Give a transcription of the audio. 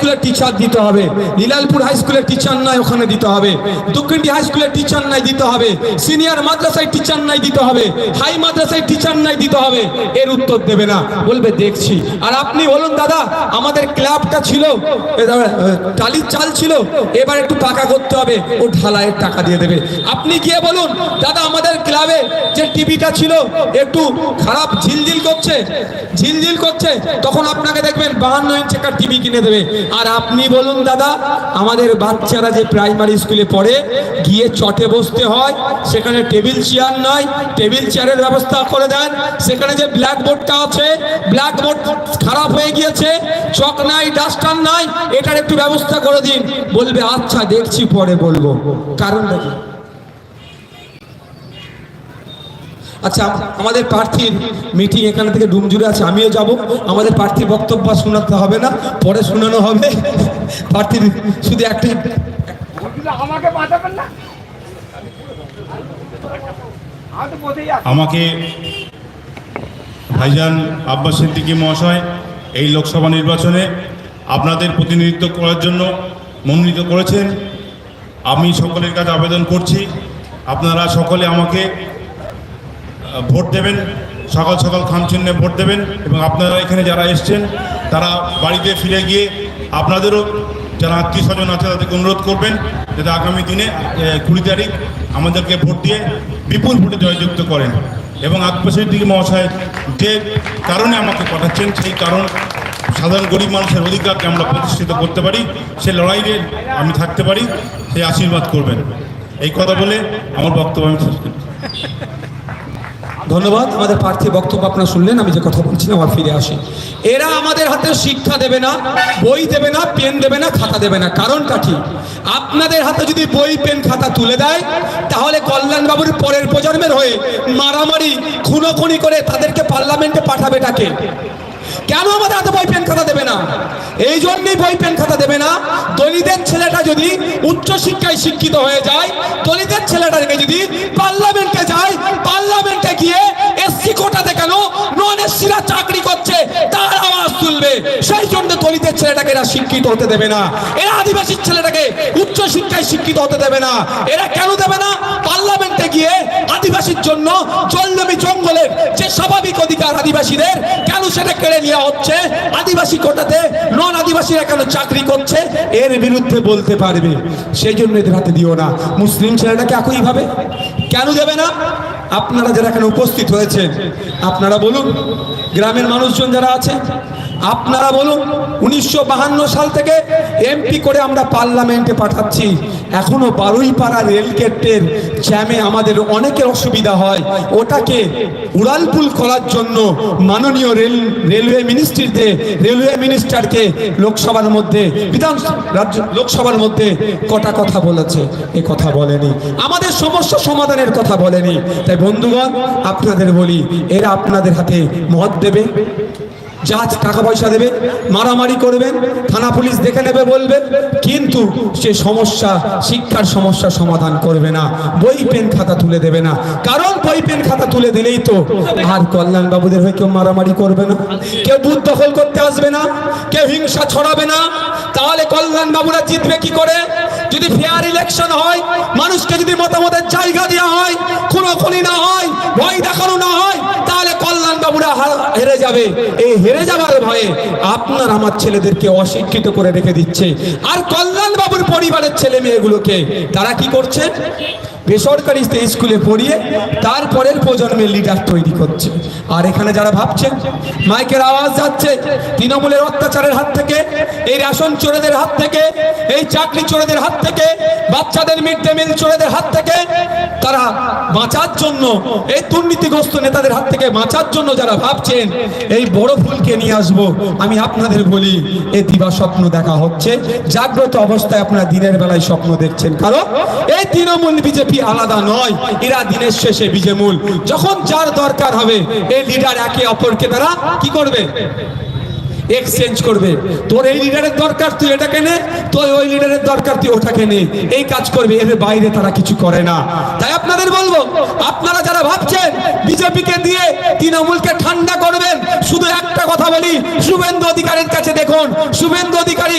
স্কুলের টিচার দিতে হবে। লীলালপুর হাই স্কুলের টিচার নাই, ওখানে দিতে হবে। দক্ষিণটি হাই স্কুলের টিচার নাই, দিতে হবে। সিনিয়র মাদ্রাসায় টিচার নাই, দিতে হবে। হাই মাদ্রাসায় টিচার নাই, দিতে হবে। এর উত্তর দেবে না। বলবে, দেখছি। আর আপনি বলুন, দাদা, আমাদের ক্লাবটা ছিল টালির চাল ছিল, এবার একটু টাকা করতে হবে। ও ঢালাইয়ের টাকা দিয়ে দেবে। আপনি গিয়ে বলুন, দাদা, আমাদের ক্লাবে যে টিভিটা ছিল, একটু খারাপ ঝিলঝিল করছে ঝিলঝিল করছে, তখন আপনাকে দেখবেন বাহান্ন ইঞ্চ একটা টিভি কিনে দেবে। আর আপনি বলুন, দাদা, আমাদের বাচ্চারা যে প্রাইমারি স্কুলে পড়ে, গিয়ে চটে বসতে হয়, সেখানে টেবিল চেয়ার নাই টেবিল চেয়ারের ব্যবস্থা করে দেন, সেখানে যে ব্ল্যাকবোর্ডটা আছে ব্ল্যাকবোর্ড খারাপ হয়ে গিয়েছে, চক নাই ডাস্টার নাই, এটার একটু ব্যবস্থা করে দিন। বলবে আচ্ছা দেখছি, পরে বলব। কারণ দেখি আচ্ছা আমাদের প্রার্থীর মিটিং এখানে থেকে ডুমজুড়ে আছে আমিও যাব। আমাদের প্রার্থীর বক্তব্য শোনাতে হবে না পরে শোনানো হবে। প্রার্থীর শুধু একটাই কিন্তু আমাকে বাঁচাবেন না? আমি তো বসেই আছি আমাকে ভাইজান আব্বাস সিদ্দিকী মহাশয় এই লোকসভা নির্বাচনে আপনাদের প্রতিনিধিত্ব করার জন্য মনোনীত করেছেন। আমি সকলের কাছে আবেদন করছি আপনারা সকলে আমাকে ভোট দেবেন, সকাল সকাল খামচিহ্নে ভোট দেবেন এবং আপনারা এখানে যারা এসছেন, তারা বাড়িতে ফিরে গিয়ে আপনাদেরও যারা আত্মীয় স্বজন আছে তাদেরকে অনুরোধ করবেন যাতে আগামী দিনে কুড়ি তারিখ আমাদেরকে ভোট দিয়ে বিপুল ভোটে জয়যুক্ত করেন এবং আকবসের দিকে মহাশয় যে কারণে আমাকে পাঠাচ্ছেন, সেই কারণ সাধারণ গরিব মানুষের অধিকারকে আমরা প্রতিষ্ঠিত করতে পারি, সে লড়াইয়ে আমি থাকতে পারি সেই আশীর্বাদ করবেন এই কথা বলে আমার বক্তব্য আমি শেষ করছি। ধন্যবাদ। আমাদের প্রার্থী বক্তব্য আপনারা শুনলেন, আমি যে কথা বলছিলাম, আবার ফিরে আসি। এরা আমাদের হাতে শিক্ষা দেবে না, বই দেবে না, পেন দেবে না, খাতা দেবে না। কারণটা কি? আপনাদের হাতে যদি বই, পেন, খাতা তুলে দেয়, তাহলে কল্যাণবাবুর পরের প্রজন্মের হয়ে মারামারি, খুনোখুনি করে তাদেরকে পার্লামেন্টে পাঠাবে তাকে। কেন আমাদের হাতে বই, পেন, খাতা দেবে না? এই জন্যই বই, পেন, খাতা দেবে না। দলিতের ছেলেটা যদি উচ্চ শিক্ষায় শিক্ষিত হয়ে যায়, দলিতের ছেলেটাকে যদি তুলবে সেই জন্য দলিতের ছেলেটাকে এরা শিক্ষিত হতে দেবে না। এরা আদিবাসীর ছেলেটাকে উচ্চ শিক্ষায় শিক্ষিত হতে দেবে না। এরা কেন দেবে না? পার্লামেন্টে গিয়ে আদিবাসীর জন্য জলনবী জঙ্গলের যে স্বাভাবিক অধিকার আদিবাসীদের, কেন সেটা কেড়ে নেওয়া হচ্ছে? আদিবাসী কোটাতে নন আদিবাসীরা কেন চাকরি করছে? এর বিরুদ্ধে বলতে পারবে। সেই জন্য এদের হাতে দিও না। মুসলিম ছেলেটাকে একইভাবে কেন দেবে না? আপনারা যারা এখানে উপস্থিত হয়েছেন, আপনারা বলুন, গ্রামের মানুষজন যারা আছে আপনারা বলুন, উনিশশো সাল থেকে এমপি করে আমরা পার্লামেন্টে পাঠাচ্ছি। এখনও বারুই পাড়া রেলগেটের জ্যামে আমাদের অনেকের অসুবিধা হয়। ওটাকে উড়ালপুল করার জন্য মাননীয় রেল, রেলওয়ে মিনিস্ট্রিতে, রেলওয়ে মিনিস্টারকে লোকসভার মধ্যে, বিধান রাজ্য, লোকসভার মধ্যে কটা কথা বলেছে, এ কথা বলেনি। আমাদের সমস্যা সমাধানের কথা বলেনি। তাই বন্ধুগণ, আপনাদের বলি, এরা আপনাদের হাতে মত দেবে। যা টাকা পয়সা দেবে, মারামারি করবেন থানা পুলিশ দেখে নেবে, বলবে, কিন্তু সে সমস্যা, শিক্ষার সমস্যা সমাধান করবে না, বই, পেন খাতা তুলে দেবে না। কারণ বই, পেন খাতা তুলে দিলেই তো আর কল্যাণ বাবুদের হয়ে কেউ মারামারি করবে না, কেউ বুথ দখল করতে আসবে না, কেউ হিংসা ছড়াবে না। তাহলে কল্যাণ বাবুরা জিতবে কি করে? যদি ফেয়ার ইলেকশন হয়, মানুষকে যদি মতামতের জায়গা দেওয়া হয়, খুনোখুনি না হয়, ভয় দেখানো না হয় হার- যাবে। এই হেরে যাবার ভয়ে আপনার আমার ছেলেদেরকে অশিক্ষিত করে রেখে দিচ্ছে। আর কল্যাণ বাবুর পরিবারের ছেলে মেয়েগুলোকে তারা কি করছে? বেসরকারি স্কুলে পড়িয়ে তারপরের প্রজন্মের লিডার তৈরি করছে। আর এখানে যারা ভাবছেন মাইকের আওয়াজ যাচ্ছে, তৃণমূলের অত্যাচারের হাত থেকে, এই রেশন চোরেদের হাত থেকে, এই চাকরি চোরেদের হাত থেকে, বাচ্চাদের মিড ডে মিল চোরেদের হাত থেকে, তারা বাঁচার জন্য, এই দুর্নীতিগ্রস্ত নেতাদের হাত থেকে বাঁচার জন্য যারা ভাবছেন, এই বড় ফুলকে নিয়ে আসব, আমি আপনাদের বলি এই দিবা স্বপ্ন দেখা হচ্ছে। জাগ্রত অবস্থায় আপনারা দিনের বেলায় স্বপ্ন দেখছেন। কারণ এই তৃণমূল বিজেপি আলাদা নয়? এরা দিনের শেষে বিজেমূল। যখন যার দরকার হবে এই লিডার একে অপরকে তারা কি করবে? এক্সচেঞ্জ করবে। তোর এই লিডারের দরকার, তুই এটাকে নে। তোর ওই লিডারের দরকার, তুই ওটাকে নে। এই কাজ করবে এর বাইরে তারা কিছু করে না। তাই আপনাদের বলব, আপনারা যারা ভাবছেন বিজেপিকে দিয়ে তৃণমূলকে ঠান্ডা করবেন, শুধু একটা কথা বলি, শুভেন্দু অধিকারীর কাছে দেখুন। শুভেন্দু অধিকারী